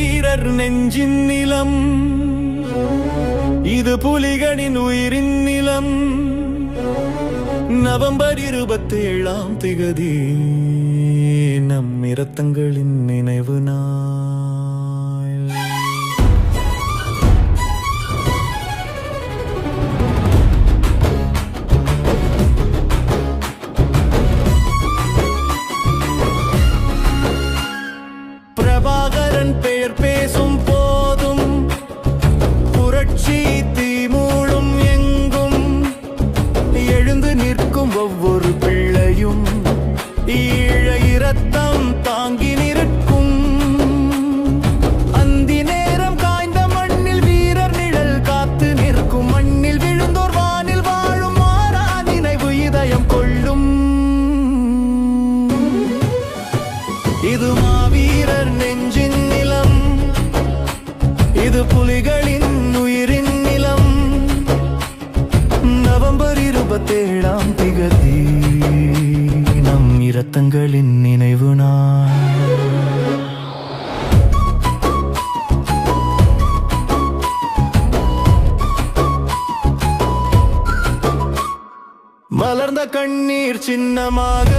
வீரர் நெஞ்சின் நிலம். இது புலிகளின் உயிரின் நிலம். நவம்பர் இருபத்தேழாம் திகதி நம் இரத்தங்களின் நினைவு நான் ரத்தம் தாங்கி நிற்கும். அந்தி நேரம் காய்ந்த மண்ணில் வீரர் நிழல் காத்து நிற்கும். மண்ணில் விழுந்தோர் வானில் வாழும் மாறா நினைவு இதயம் கொள்ளும். இது மாவீரர் நெஞ்சின் நிலம். இது புலிகளின் உயிரின் நிலம். நவம்பர் இருபத்தேழாம் திகதி. நம் இரத்தங்களின் நினைவு நாள். மலர்ந்த கண்ணீர் சின்னமாக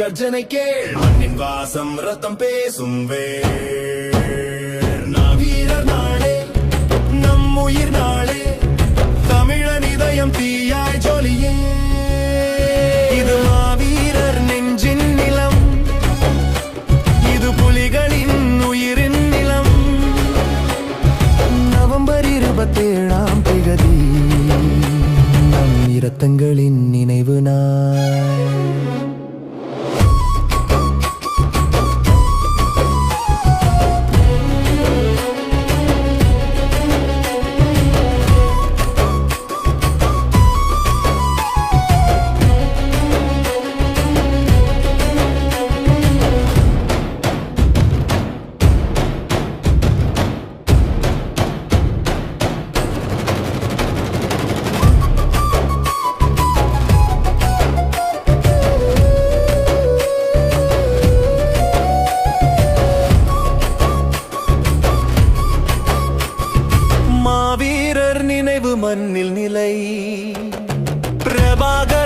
கர்ஜனை கேள். மண்ணின் வாசம் ரத்தம் பேசும் வேர். வீரர் நாளே நம் உயிர் நாளே. தமிழன் இதயம் தீயாய் ஜொலியே. இது மாவீரர் நெஞ்சின் நிலம். இது புலிகளின் உயிரின் நிலம். நவம்பர் இருபத்தேழாம் திகதி நம் இரத்தங்களின் நினைவு நாள். நினைவு